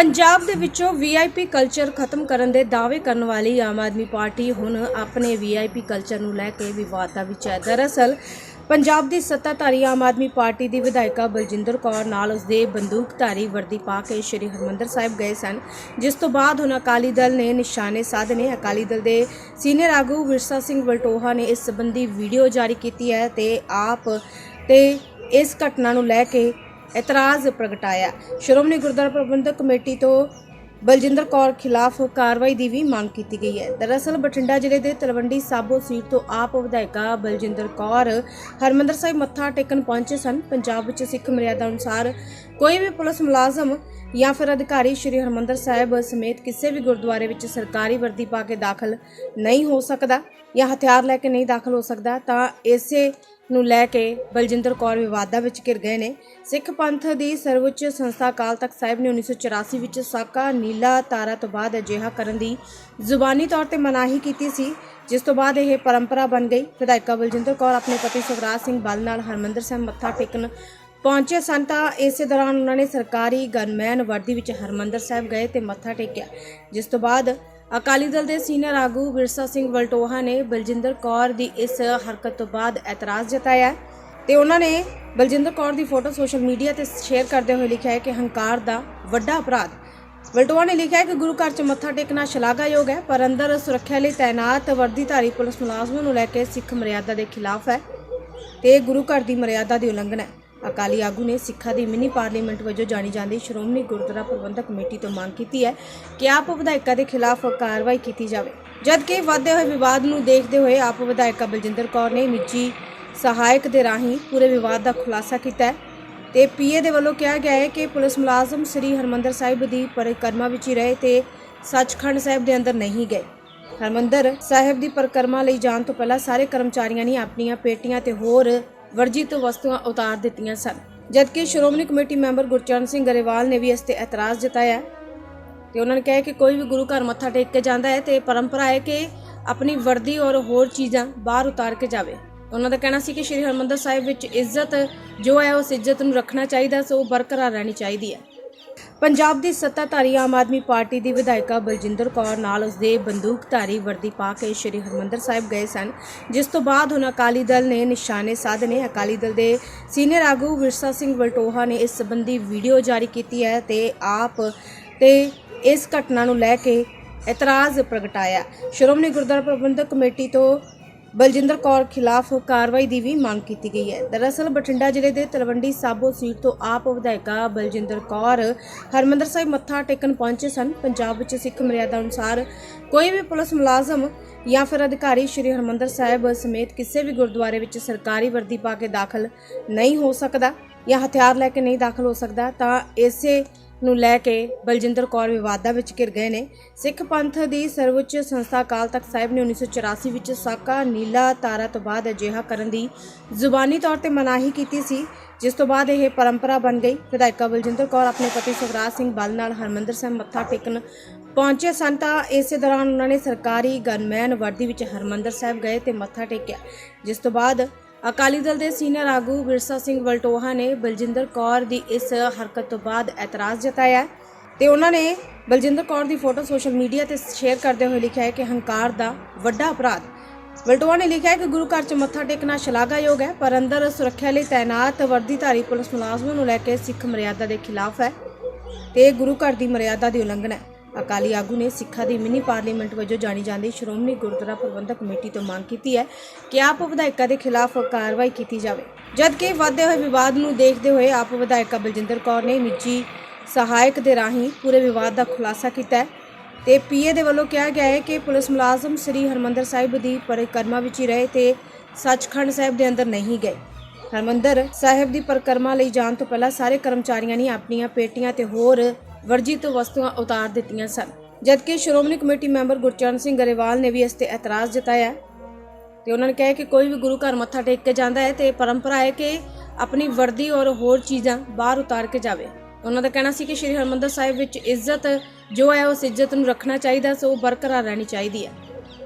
ਪੰਜਾਬ ਦੇ ਵਿੱਚੋਂ VIP culture ਖਤਮ ਕਰਨ ਦੇ ਦਾਅਵੇ ਕਰਨ ਵਾਲੀ ਆਮ ਆਦਮੀ ਪਾਰਟੀ ਹੁਣ ਆਪਣੇ ਵੀਆਈਪੀ ਕਲਚਰ ਨੂੰ ਲੈ ਕੇ ਵਿਵਾਦਾਂ ਵਿੱਚ ਹੈ। ਦਰਅਸਲ, ਪੰਜਾਬ ਦੀ ਸੱਤਾਧਾਰੀ ਆਮ ਆਦਮੀ ਪਾਰਟੀ ਦੀ ਵਿਧਾਇਕਾ ਬਲਜਿੰਦਰ ਕੌਰ ਨਾਲ ਉਸਦੇ ਬੰਦੂਕਧਾਰੀ ਵਰਦੀ ਪਾ ਕੇ ਸ਼੍ਰੀ ਹਰਮੰਦਰ ਸਾਹਿਬ ਗਏ ਸਨ, ਜਿਸ ਤੋਂ ਬਾਅਦ ਹੁਣ ਅਕਾਲੀ ਦਲ ਨੇ ਨਿਸ਼ਾਨੇ ਸਾਧਨੇ। ਅਕਾਲੀ ਦਲ ਦੇ ਸੀਨੀਅਰ ਆਗੂ ਵਿਰਸਾ ਸਿੰਘ ਵਲਟੋਹਾ ਨੇ ਇਸ ਸੰਬੰਧੀ ਵੀਡੀਓ ਜਾਰੀ ਕੀਤੀ ਹੈ ਤੇ ਆਪ ਤੇ ਇਸ ਘਟਨਾ ਨੂੰ ਲੈ ਕੇ ਇਤਰਾਜ਼ ਪ੍ਰਗਟਾਇਆ। ਸ਼੍ਰੋਮਣੀ ਗੁਰਦੁਆਰਾ ਪ੍ਰਬੰਧਕ ਕਮੇਟੀ ਤੋਂ ਬਲਜਿੰਦਰ ਕੌਰ ਖਿਲਾਫ ਕਾਰਵਾਈ ਦੀ ਵੀ ਮੰਗ ਕੀਤੀ ਗਈ ਹੈ। ਦਰਅਸਲ ਬਠਿੰਡਾ ਜ਼ਿਲ੍ਹੇ ਦੇ ਤਲਵੰਡੀ ਸਾਬੋ ਸੀਟ ਤੋਂ ਆਪ ਵਿਧਾਇਕਾ ਬਲਜਿੰਦਰ ਕੌਰ, ਹਰਮੰਦਰ ਸਾਹਿਬ ਮੱਥਾ ਟੇਕਣ ਪਹੁੰਚੇ ਸਨ। ਪੰਜਾਬ ਵਿੱਚ ਸਿੱਖ ਮਰਿਆਦਾ ਅਨੁਸਾਰ ਕੋਈ ਵੀ ਪੁਲਿਸ ਮੁਲਾਜ਼ਮ ਜਾਂ ਫਿਰ ਅਧਿਕਾਰੀ ਸ਼੍ਰੀ ਹਰਮੰਦਰ ਸਾਹਿਬ ਸਮੇਤ ਕਿਸੇ ਵੀ ਗੁਰਦੁਆਰੇ ਵਿੱਚ ਸਰਕਾਰੀ ਵਰਦੀ ਪਾ ਕੇ ਦਾਖਲ ਨਹੀਂ ਹੋ ਸਕਦਾ ਜਾਂ ਹਥਿਆਰ ਲੈ ਕੇ ਨਹੀਂ ਦਾਖਲ ਹੋ ਸਕਦਾ, ਤਾਂ ਇਸੇ ਨੂੰ ਲੈ ਕੇ ਬਲਜਿੰਦਰ ਕੌਰ ਵਿਵਾਦਾਂ ਵਿੱਚ ਘਿਰ ਗਏ ਨੇ। ਸਿੱਖ ਪੰਥ ਦੀ ਸਰਵਉੱਚ ਸੰਸਥਾ ਅਕਾਲ ਤਖਤ ਸਾਹਿਬ ਨੇ 1984 ਵਿੱਚ ਸਾਕਾ ਨੀਲਾ ਤਾਰਾ ਤੋਂ ਬਾਅਦ ਅਜਿਹਾ ਕਰਨ ਦੀ ਜ਼ੁਬਾਨੀ ਤੌਰ ਤੇ ਮਨਾਹੀ ਕੀਤੀ ਸੀ, ਜਿਸ ਤੋਂ ਬਾਅਦ ਇਹ ਪਰੰਪਰਾ ਬਣ ਗਈ। ਵਿਧਾਇਕਾ ਬਲਜਿੰਦਰ ਕੌਰ, ਆਪਣੇ ਪਤੀ ਸੁਖਰਾਜ ਸਿੰਘ ਬਲ ਨਾਲ ਹਰਮੰਦਰ ਸਾਹਿਬ ਮੱਥਾ ਟੇਕਣ ਪਹੁੰਚੇ ਸਨ ਤਾਂ ਇਸੇ ਦੌਰਾਨ ਉਹਨਾਂ ਨੇ ਸਰਕਾਰੀ ਗਨਮੈਨ ਵਰਦੀ ਵਿੱਚ ਹਰਮੰਦਰ ਸਾਹਿਬ ਗਏ ਤੇ ਮੱਥਾ ਟੇਕਿਆ, ਜਿਸ ਤੋਂ ਬਾਅਦ ਅਕਾਲੀ ਦਲ ਦੇ ਸੀਨੀਅਰ ਆਗੂ ਵਿਰਸਾ ਸਿੰਘ ਵਲਟੋਹਾ ਨੇ ਬਲਜਿੰਦਰ ਕੌਰ ਦੀ ਇਸ ਹਰਕਤ ਤੋਂ ਬਾਅਦ ਇਤਰਾਜ਼ ਜਤਾਇਆ ਤੇ ਉਹਨਾਂ ਨੇ ਬਲਜਿੰਦਰ ਕੌਰ ਦੀ ਫੋਟੋ ਸੋਸ਼ਲ ਮੀਡੀਆ ਤੇ ਸ਼ੇਅਰ ਕਰਦੇ ਹੋਏ ਲਿਖਿਆ ਹੈ ਕਿ ਹੰਕਾਰ ਦਾ ਵੱਡਾ ਅਪਰਾਧ। ਵਲਟੋਹਾ ਨੇ ਲਿਖਿਆ ਹੈ ਕਿ ਗੁਰੂ ਘਰ 'ਚ ਮੱਥਾ ਟੇਕਣਾ ਸ਼ਲਾਘਾਯੋਗ ਹੈ, ਪਰ ਅੰਦਰ ਸੁਰੱਖਿਆ ਲਈ ਤਾਇਨਾਤ ਵਰਦੀਧਾਰੀ ਪੁਲਿਸ ਮੁਲਾਜ਼ਮਾਂ ਨੂੰ ਲੈ ਕੇ ਸਿੱਖ ਮਰਿਆਦਾ ਦੇ ਖਿਲਾਫ ਹੈ ਤੇ ਗੁਰੂ ਘਰ ਦੀ ਮਰਿਆਦਾ ਦੀ ਉਲੰਘਣਾ ਹੈ। ਅਕਾਲੀ ਆਗੂ ਨੇ ਸਿੱਖਾਂ ਦੀ ਮਿਨੀ ਪਾਰਲੀਮੈਂਟ ਵਜੋਂ ਜਾਣੀ ਜਾਂਦੀ ਸ਼੍ਰੋਮਣੀ ਗੁਰਦੁਆਰਾ ਪ੍ਰਬੰਧਕ ਕਮੇਟੀ ਤੋਂ ਮੰਗ ਕੀਤੀ ਹੈ ਕਿ ਆਪ ਵਿਧਾਇਕਾਂ ਦੇ ਖਿਲਾਫ ਕਾਰਵਾਈ ਕੀਤੀ ਜਾਵੇ। ਜਦਕਿ ਵੱਧਦੇ ਹੋਏ ਵਿਵਾਦ ਨੂੰ ਦੇਖਦੇ ਹੋਏ ਆਪ ਵਿਧਾਇਕਾ ਬਲਜਿੰਦਰ ਕੌਰ ਨੇ ਨਿੱਜੀ ਸਹਾਇਕ ਦੇ ਰਾਹੀਂ ਪੂਰੇ ਵਿਵਾਦ ਦਾ ਖੁਲਾਸਾ ਕੀਤਾ ਹੈ ਤੇ ਪੀਏ ਦੇ ਵੱਲੋਂ ਕਿਹਾ ਗਿਆ ਹੈ ਕਿ ਪੁਲਿਸ ਮੁਲਾਜ਼ਮ ਸ੍ਰੀ ਹਰਮੰਦਰ ਸਾਹਿਬ ਦੀ ਪਰਿਕਰਮਾ ਵਿੱਚ ਹੀ ਰਹੇ ਤੇ ਸੱਚਖੰਡ ਸਾਹਿਬ ਦੇ ਅੰਦਰ ਨਹੀਂ ਗਏ। ਹਰਮੰਦਰ ਸਾਹਿਬ ਦੀ ਪਰਿਕਰਮਾ ਲਈ ਜਾਣ ਤੋਂ ਪਹਿਲਾਂ ਸਾਰੇ ਕਰਮਚਾਰੀਆਂ ਨੇ ਆਪਣੀਆਂ ਪੇਟੀਆਂ ਤੇ ਹੋਰ ਵਰਜਿਤ ਵਸਤੂਆਂ ਉਤਾਰ ਦਿੱਤੀਆਂ ਸਨ। ਜਦਕਿ ਸ਼੍ਰੋਮਣੀ ਕਮੇਟੀ ਮੈਂਬਰ ਗੁਰਚਰਨ ਸਿੰਘ ਗਰੇਵਾਲ ਨੇ ਵੀ ਇਸ ਤੇ ਇਤਰਾਜ਼ ਜਤਾਇਆ ਹੈ ਤੇ ਉਹਨਾਂ ਨੇ ਕਿਹਾ ਕਿ ਕੋਈ ਵੀ ਗੁਰੂ ਘਰ ਮੱਥਾ ਟੇਕ ਕੇ ਜਾਂਦਾ ਹੈ ਤੇ ਪਰੰਪਰਾ ਹੈ ਕਿ ਆਪਣੀ ਵਰਦੀ ਔਰ ਹੋਰ ਚੀਜ਼ਾਂ ਬਾਹਰ ਉਤਾਰ ਕੇ ਜਾਵੇ। ਉਹਨਾਂ ਦਾ ਕਹਿਣਾ ਸੀ ਕਿ ਸ਼੍ਰੀ ਹਰਮੰਦਰ ਸਾਹਿਬ ਵਿੱਚ ਇੱਜ਼ਤ ਜੋ ਹੈ, ਉਸ ਇੱਜ਼ਤ ਨੂੰ ਰੱਖਣਾ ਚਾਹੀਦਾ, ਸੋ ਬਰਕਰਾਰ ਰਹਿਣੀ ਚਾਹੀਦੀ ਹੈ। ਪੰਜਾਬ ਦੀ ਸੱਤਾਧਾਰੀ ਆਮ ਆਦਮੀ ਪਾਰਟੀ ਦੀ ਵਿਧਾਇਕਾ ਬਲਜਿੰਦਰ ਕੌਰ ਨਾਲ ਉਸਦੇ ਬੰਦੂਕਧਾਰੀ ਵਰਦੀ ਪਾ ਕੇ ਸ਼੍ਰੀ ਹਰਮੰਦਰ ਸਾਹਿਬ ਗਏ ਸਨ, ਜਿਸ ਤੋਂ ਬਾਅਦ ਹੁਣ ਅਕਾਲੀ ਦਲ ਨੇ ਨਿਸ਼ਾਨੇ ਸਾਧਨੇ। ਅਕਾਲੀ ਦਲ ਦੇ ਸੀਨੀਅਰ ਆਗੂ ਵਿਰਸਾ ਸਿੰਘ ਵਲਟੋਹਾ ਨੇ ਇਸ ਸੰਬੰਧੀ ਵੀਡੀਓ ਜਾਰੀ ਕੀਤੀ ਹੈ ਤੇ ਆਪ ਤੇ ਇਸ ਘਟਨਾ ਨੂੰ ਲੈ ਕੇ ਇਤਰਾਜ਼ ਪ੍ਰਗਟਾਇਆ। ਸ਼੍ਰੋਮਣੀ ਗੁਰਦੁਆਰਾ ਪ੍ਰਬੰਧਕ ਕਮੇਟੀ ਤੋਂ ਬਲਜਿੰਦਰ ਕੌਰ ਖਿਲਾਫ ਕਾਰਵਾਈ ਦੀ ਵੀ ਮੰਗ ਕੀਤੀ ਗਈ ਹੈ। ਦਰਅਸਲ ਬਠਿੰਡਾ ਜ਼ਿਲ੍ਹੇ ਦੇ ਤਲਵੰਡੀ ਸਾਬੋ ਸੀਟ ਤੋਂ ਆਪ ਵਿਧਾਇਕਾ ਬਲਜਿੰਦਰ ਕੌਰ, ਹਰਮੰਦਰ ਸਾਹਿਬ ਮੱਥਾ ਟੇਕਣ ਪਹੁੰਚੇ ਸਨ। ਪੰਜਾਬ ਵਿੱਚ ਸਿੱਖ ਮਰਿਆਦਾ ਅਨੁਸਾਰ ਕੋਈ ਵੀ ਪੁਲਿਸ ਮੁਲਾਜ਼ਮ ਜਾਂ ਫਿਰ ਅਧਿਕਾਰੀ ਸ਼੍ਰੀ ਹਰਮੰਦਰ ਸਾਹਿਬ ਸਮੇਤ ਕਿਸੇ ਵੀ ਗੁਰਦੁਆਰੇ ਵਿੱਚ ਸਰਕਾਰੀ ਵਰਦੀ ਪਾ ਕੇ ਦਾਖਲ ਨਹੀਂ ਹੋ ਸਕਦਾ ਜਾਂ ਹਥਿਆਰ ਲੈ ਕੇ ਨਹੀਂ ਦਾਖਲ ਹੋ ਸਕਦਾ, ਤਾਂ ਇਸੇ ਨੂੰ ਲੈ ਕੇ ਬਲਜਿੰਦਰ ਕੌਰ ਵਿਵਾਦਾਂ ਵਿੱਚ ਘਿਰ ਗਏ ਨੇ। ਸਿੱਖ ਪੰਥ ਦੀ ਸਰਵਉੱਚ ਸੰਸਥਾ ਅਕਾਲ ਤਖਤ ਸਾਹਿਬ ਨੇ 1984 ਵਿੱਚ ਸਾਕਾ ਨੀਲਾ ਤਾਰਾ ਤੋਂ ਬਾਅਦ ਅਜਿਹਾ ਕਰਨ ਦੀ ਜ਼ੁਬਾਨੀ ਤੌਰ ਤੇ ਮਨਾਹੀ ਕੀਤੀ ਸੀ, ਜਿਸ ਤੋਂ ਬਾਅਦ ਇਹ ਪਰੰਪਰਾ ਬਣ ਗਈ। ਵਿਧਾਇਕਾ ਬਲਜਿੰਦਰ ਕੌਰ ਆਪਣੇ ਪਤੀ ਸੁਖਰਾਜ ਸਿੰਘ ਬਲ ਨਾਲ ਹਰਮੰਦਰ ਸਾਹਿਬ ਮੱਥਾ ਟੇਕਣ ਪਹੁੰਚੇ ਸਨ ਤਾਂ ਇਸੇ ਦੌਰਾਨ ਉਹਨਾਂ ਨੇ ਸਰਕਾਰੀ ਗਨਮੈਨ ਵਰਦੀ ਵਿੱਚ ਹਰਮੰਦਰ ਸਾਹਿਬ ਗਏ ਤੇ ਮੱਥਾ ਟੇਕਿਆ, ਜਿਸ ਤੋਂ ਬਾਅਦ ਅਕਾਲੀ ਦਲ ਦੇ ਸੀਨੀਅਰ ਆਗੂ ਵਿਰਸਾ ਸਿੰਘ ਵਲਟੋਹਾ ਨੇ ਬਲਜਿੰਦਰ ਕੌਰ ਦੀ ਇਸ ਹਰਕਤ ਤੋਂ ਬਾਅਦ ਐਤਰਾਜ਼ ਜਤਾਇਆ ਤੇ ਉਹਨਾਂ ਨੇ ਬਲਜਿੰਦਰ ਕੌਰ ਦੀ ਫੋਟੋ ਸੋਸ਼ਲ ਮੀਡੀਆ ਤੇ ਸ਼ੇਅਰ ਕਰਦੇ ਹੋਏ ਲਿਖਿਆ ਹੈ ਕਿ ਹੰਕਾਰ ਦਾ ਵੱਡਾ ਅਪਰਾਧ। ਵਲਟੋਹਾ ਨੇ ਲਿਖਿਆ ਹੈ ਕਿ ਗੁਰੂ ਘਰ 'ਚ ਮੱਥਾ ਟੇਕਣਾ ਸ਼ਲਾਘਾਯੋਗ ਹੈ, ਪਰ ਅੰਦਰ ਸੁਰੱਖਿਆ ਲਈ ਤਾਇਨਾਤ ਵਰਦੀਧਾਰੀ ਪੁਲਿਸ ਮੁਲਾਜ਼ਮਾਂ ਨੂੰ ਲੈ ਕੇ ਸਿੱਖ ਮਰਿਆਦਾ ਦੇ ਖਿਲਾਫ ਹੈ ਤੇ ਗੁਰੂ ਘਰ ਦੀ ਮਰਿਆਦਾ ਦੀ ਉਲੰਘਣਾ ਹੈ। ਅਕਾਲੀ ਆਗੂ ਨੇ ਸਿੱਖਾਂ ਦੀ ਮਿਨੀ ਪਾਰਲੀਮੈਂਟ ਵਜੋਂ ਜਾਣੀ ਜਾਂਦੀ ਸ਼੍ਰੋਮਣੀ ਗੁਰਦੁਆਰਾ ਪ੍ਰਬੰਧਕ ਕਮੇਟੀ ਤੋਂ ਮੰਗ ਕੀਤੀ ਹੈ ਕਿ ਆਪ ਵਿਧਾਇਕਾਂ ਦੇ ਖਿਲਾਫ ਕਾਰਵਾਈ ਕੀਤੀ ਜਾਵੇ। ਜਦਕਿ ਵਧਦੇ ਹੋਏ ਵਿਵਾਦ ਨੂੰ ਦੇਖਦੇ ਹੋਏ ਆਪ ਵਿਧਾਇਕਾ ਬਲਜਿੰਦਰ ਕੌਰ ਨੇ ਨਿੱਜੀ ਸਹਾਇਕ ਦੇ ਰਾਹੀਂ ਪੂਰੇ ਵਿਵਾਦ ਦਾ ਖੁਲਾਸਾ ਕੀਤਾ ਹੈ ਤੇ ਪੀਏ ਦੇ ਵੱਲੋਂ ਕਿਹਾ ਗਿਆ ਹੈ ਕਿ ਪੁਲਿਸ ਮੁਲਾਜ਼ਮ ਸ੍ਰੀ ਹਰਮੰਦਰ ਸਾਹਿਬ ਦੀ ਪਰਿਕਰਮਾ ਵਿੱਚ ਹੀ ਰਹੇ ਤੇ ਸੱਚਖੰਡ ਸਾਹਿਬ ਦੇ ਅੰਦਰ ਨਹੀਂ ਗਏ। ਹਰਮੰਦਰ ਸਾਹਿਬ ਦੀ ਪਰਿਕਰਮਾ ਲਈ ਜਾਣ ਤੋਂ ਪਹਿਲਾਂ ਸਾਰੇ ਕਰਮਚਾਰੀਆਂ ਨੇ ਆਪਣੀਆਂ ਪੇਟੀਆਂ ਤੇ ਹੋਰ ਵਰਜਿਤ ਵਸਤੂਆਂ ਉਤਾਰ ਦਿੱਤੀਆਂ ਸਨ। ਜਦਕਿ ਸ਼੍ਰੋਮਣੀ ਕਮੇਟੀ ਮੈਂਬਰ ਗੁਰਚਰਨ ਸਿੰਘ ਗਰੇਵਾਲ ਨੇ ਵੀ ਇਸ ਤੇ ਇਤਰਾਜ਼ ਜਤਾਇਆ ਤੇ ਉਹਨਾਂ ਨੇ ਕਿਹਾ ਕਿ ਕੋਈ ਵੀ ਗੁਰੂ ਘਰ ਮੱਥਾ ਟੇਕ ਕੇ ਜਾਂਦਾ ਹੈ ਤੇ ਪਰੰਪਰਾ ਹੈ ਕਿ ਆਪਣੀ ਵਰਦੀ ਔਰ ਹੋਰ ਚੀਜ਼ਾਂ ਬਾਹਰ ਉਤਾਰ ਕੇ ਜਾਵੇ। ਉਹਨਾਂ ਦਾ ਕਹਿਣਾ ਸੀ ਕਿ ਸ਼੍ਰੀ ਹਰਮੰਦਰ ਸਾਹਿਬ ਵਿੱਚ ਇੱਜ਼ਤ ਜੋ ਹੈ, ਉਸ ਇੱਜ਼ਤ ਨੂੰ ਰੱਖਣਾ ਚਾਹੀਦਾ, ਸੋ ਬਰਕਰਾਰ ਰਹਿਣੀ ਚਾਹੀਦੀ ਹੈ।